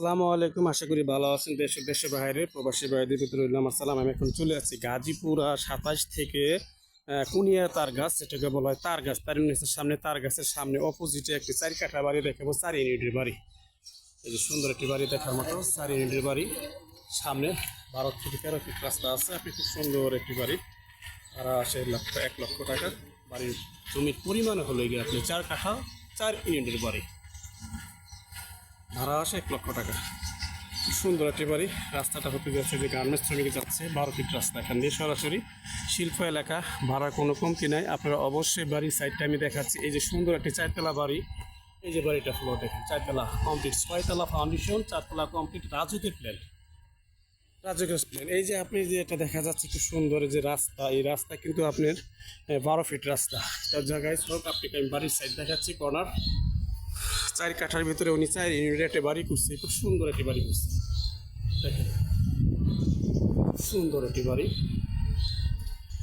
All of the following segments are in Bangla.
আসসালামু আলাইকুম। আশা করি ভালো আছেন দেশের দেশের বাইরে। প্রবাসী বাইরে ভিতরে রইলাম। আসসালাম, আমি এখন চলে আসছি গাজীপুরা সাতাশ থেকে কুনিয়া তার গাছ, যেটাকে বলা হয় তার গাছ, তার নিচের সামনে তার গাছের সামনে অপোজিটে একটি চারি কাঠা বাড়ি দেখাবো, চার ইউনিটের বাড়ি। এই যে সুন্দর একটি বাড়ি দেখার মতো, চার ইউনিটের বাড়ি। সামনে বারো থেকে তেরো ফিট রাস্তা আছে, আপনি খুব সুন্দর একটি বাড়ি। ভাড়া আসে লক্ষ, এক লক্ষ টাকা। বাড়ির জমির পরিমাণ হলো গিয়ে আপনি চার কাঠা, চার ইউনিটের বাড়ি। ভাড়া আসে এক লক্ষ টাকা। সুন্দর একটি বাড়ি। রাস্তাটা হতে যাচ্ছে যে গার্মেন্টস শ্রমিকে যাচ্ছে বারো ফিট রাস্তা। এখান দিয়ে সরাসরি শিল্প এলাকা, ভাড়া কোনো কমতি নাই। আপনারা অবশ্যই বাড়ির সাইডটা আমি দেখাচ্ছি। এই যে সুন্দর একটি চারতলা বাড়ি। এই যে বাড়িটা ফ্লোর দেখেন, চারতলা কমপ্লিট ছয়তলা ফাউন্ডেশন চারতলা কমপ্লিট রাজুকের প্ল্যান রাজুকের প্ল্যান এই যে আপনি যে এটা দেখা যাচ্ছে খুব সুন্দর যে রাস্তা, এই রাস্তা কিন্তু আপনার বারো ফিট রাস্তা। তার জায়গায় সব আপনাকে আমি বাড়ির সাইড দেখাচ্ছি কর্নার চার কাঠার ভিতরে উনি চার ইউনিট একটা বাড়ি করছে খুব সুন্দর একটি বাড়ি করছে দেখেন, সুন্দর একটি বাড়ি।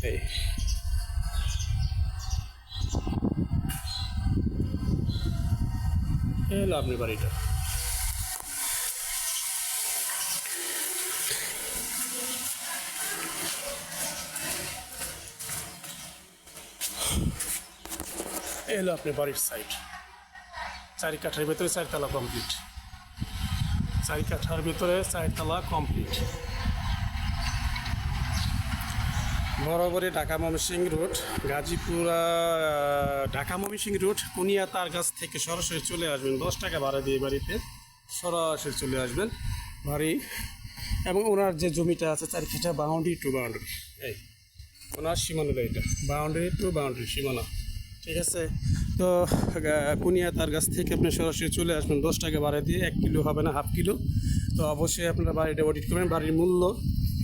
এই। আপনার বাড়িটা। এই হলো আপনার বাড়ির সাইড চারি কাঠার ভিতরে চারতলা কমপ্লিট চারি কাঠার ভিতরে চারতলা কমপ্লিট বরাবরই ঢাকা ময়মনসিং রোড, গাজীপুরা ঢাকা ময়মনসিং রোড কুনিয়া তার কাছ থেকে সরাসরি চলে আসবেন। দশ টাকা ভাড়া দিয়ে বাড়িতে সরাসরি চলে আসবেন বাড়ি। এবং ওনার যে জমিটা আছে, চারি কাঠা বাউন্ডারি টু বাউন্ডারি এই, ওনার সীমানা এটা। বাউন্ডারি টু বাউন্ডারি সীমানা। ঠিক আছে? তো কুনিয়া তার কাছ থেকে আপনি সরাসরি চলে আসবেন। দশ টাকা ভাড়া দিয়ে এক কিলো হবে না, হাফ কিলো। তো অবশ্যই আপনারা বাড়িটা অডিট করবেন। বাড়ির মূল্য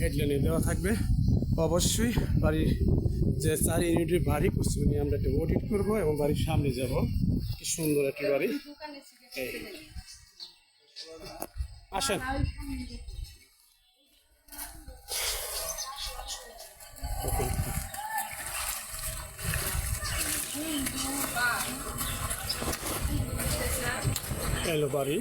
হেডলাইনে দেওয়া থাকবে। অবশ্যই বাড়ির যে চার ইউনিটের বাড়ি করছি আমরা একটা অডিট করব এবং বাড়ির সামনে যাব। কি সুন্দর একটি বাড়ি। আসেন। এলো বাড়ি।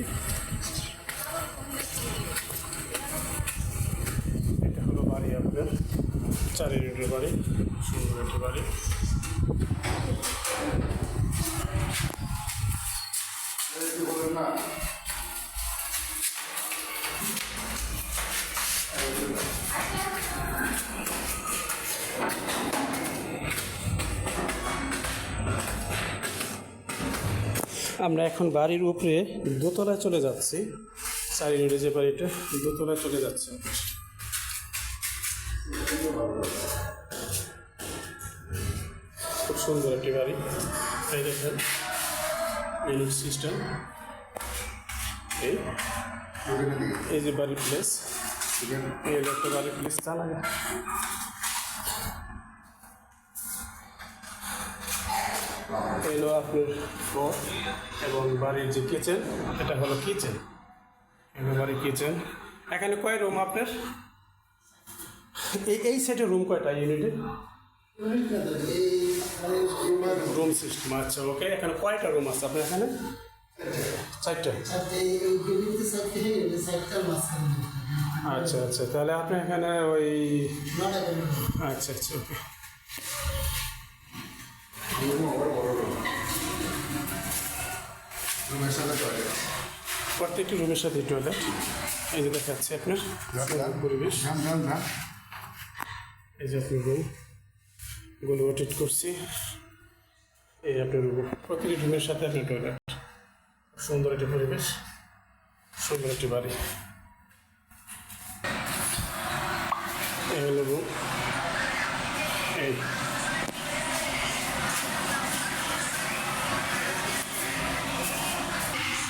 এটা হলো বাড়ি আপনার চারি ইউনিটের বাড়ি সুন্দর একটি বাড়ি। আমরা এখন বাড়ির উপরে দোতলায় চলে যাচ্ছি। চার ইউনিটের যে বাড়িটা, দোতলায় চলে যাচ্ছে খুব সুন্দর একটি বাড়ি। এই দেখেন সিস্টেম। এই যে বাড়ির প্লেস এই একটা বাড়ির প্লেস চালাবে এলো আপনার ফ্লোর এবং বাড়ির যে কিচেন এটা হলো কিচেন এলো বাড়ির কিচেন এখানে কয় রুম আপনার? এই এই সেটের রুম কয়টা ইউনিটে রুম সিস্টেম আচ্ছা ওকে এখানে কয়টা রুম আছে আপনার এখানে? চারটা। আচ্ছা আচ্ছা তাহলে আপনি এখানে ওই আচ্ছা আচ্ছা ওকে প্রত্যেকটি রুমের সাথে টয়লেট এই যে দেখাচ্ছে আপনার। পরিবেশ। এই যে আপনার রুমগুলো ওটিট করছি। এই আপনার রুম প্রতিটি রুমের সাথে আপনার টয়লেট সুন্দর একটি পরিবেশ সুন্দর একটি বাড়ি। এই হলো রুম এই।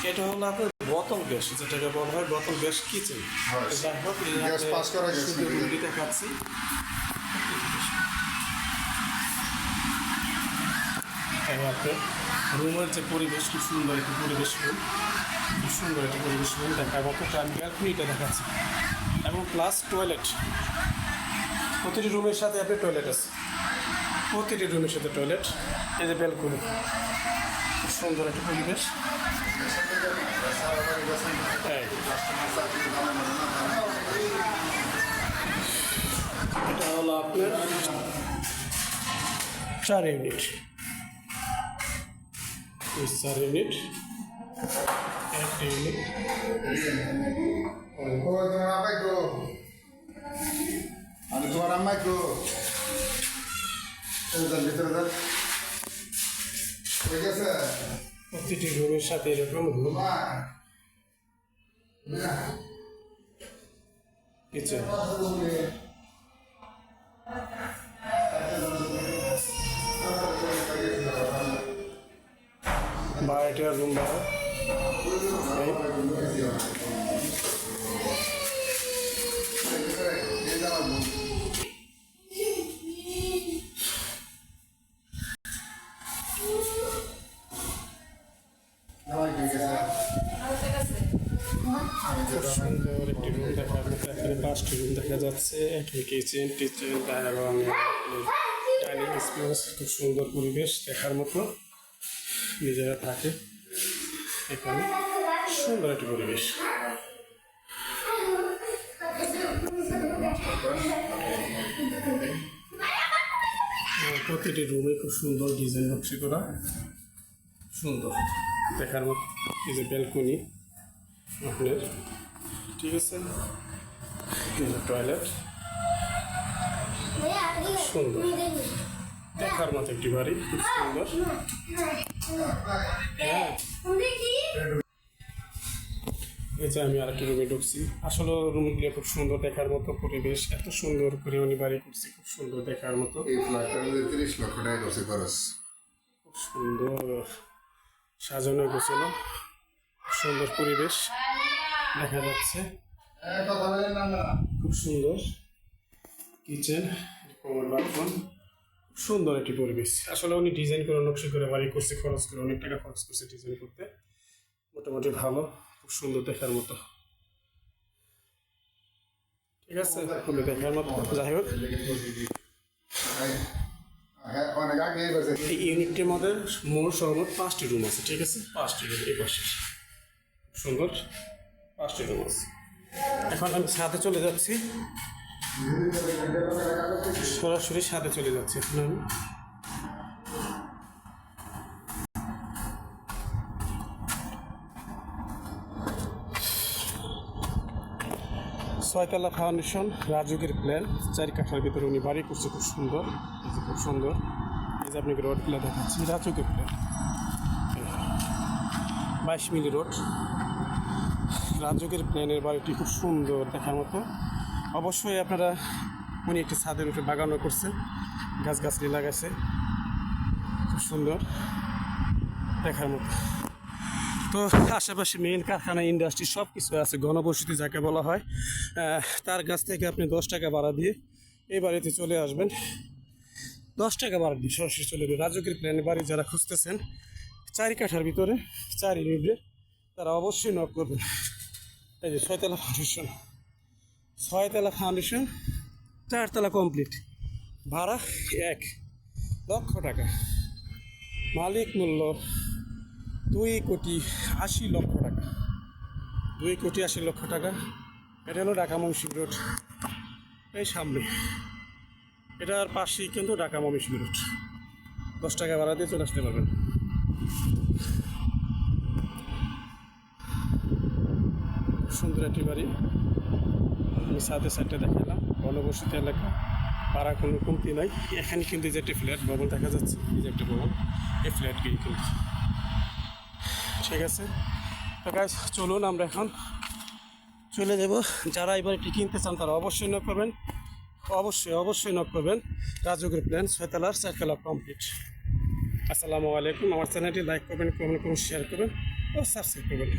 এটা হলো আপনার বোতল গ্যাস যেটাকে বলা হয় বোতল গ্যাস কিচেন। হয়। যাই হোক দেখাচ্ছি। এই আপনার রুমের যে পরিবেশ খুব সুন্দর একটি পরিবেশ রুম। খুব সুন্দর একটি পরিবেশ রুম দেখার মতো আমি ব্যালকনিটা দেখাচ্ছি। এবং প্লাস টয়লেট প্রতিটি রুমের সাথে আপনি টয়লেট আছে। প্রতিটি রুমের সাথে টয়লেট এই যে ব্যালকনি খুব সুন্দর একটা পরিবেশ। এটা হলো আপনার চার ইউনিট। চার ইউনিট, একটা ইউনিট। আমি তোমার গো যান। ভিতরে ঠিক আছে প্রতিটি রুমের সাথে এরকম রুম কিচেন বারোটা রুম বারো। রুম দেখা যাচ্ছে একটি কিচেন টিচেন এবং ডাইনিং স্পেস খুব সুন্দর পরিবেশ দেখার মতো। নিজেরা থাকে এখানে। সুন্দর একটি পরিবেশ। প্রতিটি রুমে খুব সুন্দর ডিজাইন নকশি করা। সুন্দর দেখার মতো। এই যে ব্যালকনি আপনার। ঠিক আছে? টয়লেট সুন্দর। দেখার মতো একটি বাড়ি। খুব সুন্দর। হ্যাঁ। এই যে আমি আরেকটি রুমে ঢুকছি। আসলে রুমগুলো খুব সুন্দর দেখার মতো পরিবেশ। এত সুন্দর করে উনি বাড়ি করছি খুব সুন্দর দেখার মতো। এই ফ্ল্যাটটার মধ্যে তিরিশ লক্ষ টাকা করছে খরচ। খুব সুন্দর। সাজানো গোছানো। সুন্দর পরিবেশ। দেখা যাচ্ছে। খুব সুন্দর। কিচেন কোমর বাথরুম সুন্দর একটি পরিবেশ। আসলে উনি ডিজাইন করে, নকশি করে, বাড়ি করছে, খরচ করে, অনেক টাকা খরচ করছে ডিজাইন করতে। মোটামুটি ভালো, খুব সুন্দর দেখার মতো। ঠিক আছে, খুবই দেখার মতো। যাই হোক। হ্যাঁ এই ইউনিটটির মধ্যে মোট সর্বমোট পাঁচটি রুম আছে, ঠিক আছে? পাঁচটি রুম এই পাশে। সুন্দর। পাঁচটি রুম আছে। এখন আমি ছাদে চলে যাচ্ছি। সরাসরি সাথে চলে যাচ্ছি। এখন আমি ছয়তলা ফাউন্ডেশন রাজুকের প্ল্যান চারি কাঠার ভিতরে উনি বাড়ি করছে, খুব সুন্দর। খুব সুন্দর। এই যে আপনাকে রোডগুলো দেখাচ্ছি, রাজুকের প্ল্যান বাইশ মিলি রোড রাজুকের প্ল্যানের বাড়িটি খুব সুন্দর দেখার মতো। অবশ্যই আপনারা উনি একটি ছাদের উঠে বাগানও করছে গাছগাছলি লাগাইছে। খুব সুন্দর দেখার মতো। তো আশেপাশে মেন কারখানা ইন্ডাস্ট্রি সব কিছু আছে গণবসতি যাকে বলা হয়। তার কাছ থেকে আপনি দশ টাকা ভাড়া দিয়ে এই বাড়িতে চলে আসবেন। দশ টাকা ভাড়া দিয়ে সরাসরি চলে যাবে। রাজকের প্ল্যানে বাড়ি যারা খুঁজতেছেন, চারি কাঠার ভিতরে, চারি ইউনিটে তারা অবশ্যই নক করবেন। এই যে ছয়তলা ফাউন্ডেশন ছয়তলা ফাউন্ডেশন চারতলা কমপ্লিট ভাড়া এক লক্ষ টাকা। মালিক মূল্য দুই কোটি আশি লক্ষ টাকা। দুই কোটি আশি লক্ষ টাকা। এটা হলো ঢাকা মৌসুম রোড। এই সামনে। এটার পাশেই কিন্তু ঢাকা মৌসুম রোড। দশ টাকা ভাড়া দিয়ে চলে আসতে পারবেন। সুন্দর একটি বাড়ি। আমি সাথে সাইডটা দেখালাম ঘনবসতি এলাকা। পাড়া কোনো কমতি নাই। এখানে কিন্তু যে একটি ফ্ল্যাট ভবন দেখা যাচ্ছে, এই যে একটা ভবন, এই ফ্ল্যাট কিন্তু। ঠিক আছে? তো গাছ চলুন আমরা এখন চলে যাব। যারা এবার এটি কিনতে চান, তারা অবশ্যই নক করবেন। অবশ্যই অবশ্যই নক করবেন। রাজুকের প্ল্যান ছয়তলার চারতলা কমপ্লিট আসসালামু আলাইকুম। আমার চ্যানেলটি লাইক করবেন কমেন্ট করবেন শেয়ার করবেন ও সাবস্ক্রাইব করবেন।